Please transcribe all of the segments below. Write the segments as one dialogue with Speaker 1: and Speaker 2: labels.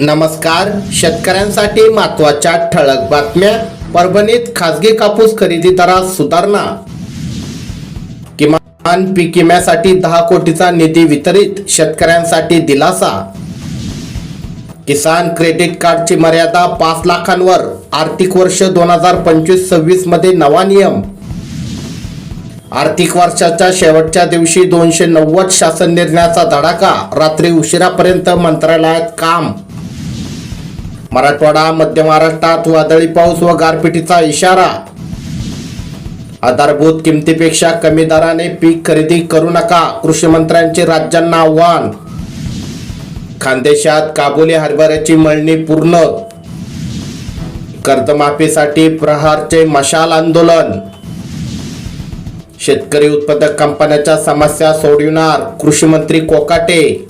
Speaker 1: नमस्कार. शेतकऱ्यांसाठी महत्त्वाच्या ठळक बातम्या. परभणीत खासगी कापूस खरेदी दरात सुधारणा. किमान पीक विम्यासाठी दहा कोटीचा निधी वितरित शेतकऱ्यांसाठी दिलासा. किसान क्रेडिट कार्डची मर्यादा पाच लाखांवर आर्थिक वर्ष दोन हजार पंचवीस सव्वीसमध्ये नवा नियम. आर्थिक वर्षाच्या शेवटच्या दिवशी दोनशे नव्वद शासन निर्णयाचा धडाका रात्री उशिरापर्यंत मंत्रालयात काम. मराठवाडा मध्य महाराष्ट्रात वादळी पाऊस व गारपिटीचा इशारा. आधारभूत किमतीपेक्षा कमी दराने पीक खरेदी करू नका कृषी मंत्र्यांचे राज्यांना आव्हान. खानदेशात काबुली हरभऱ्याची मळणी पूर्ण. कर्जमाफीसाठी प्रहारचे मशाल आंदोलन. शेतकरी उत्पादक कंपन्याच्या समस्या सोडविणार कृषी मंत्री कोकाटे.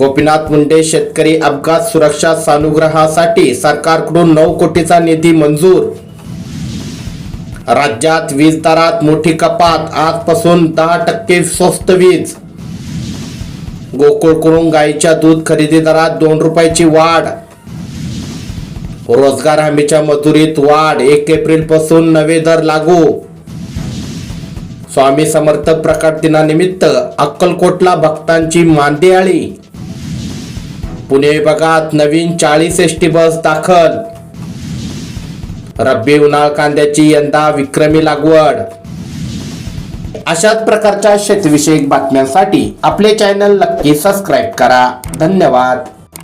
Speaker 1: गोपीनाथ मुंडे शेतकरी अपघात सुरक्षा सानुग्रहासाठी सरकारकडून नऊ कोटीचा निधी मंजूर. राज्यात वीज दरात मोठी कपात आजपासून दहा टक्के स्वस्त वीज. गोकुळकडून गाईच्या दूध खरेदी दरात दोन रुपयाची वाढ. रोजगार हमीच्या मजुरीत वाढ एक एप्रिलपासून नवे दर लागू. स्वामी समर्थ प्रकट दिनानिमित्त अक्कलकोटला भक्तांची मांदियाळी. पुणे विभागात नवीन चाळीस एस टी बस दाखल. रब्बी उन्हाळ कांद्याची यंदा विक्रमी लागवड. अशाच प्रकारच्या शेतीविषयक बातम्यांसाठी आपले चॅनल नक्की सबस्क्राईब करा. धन्यवाद.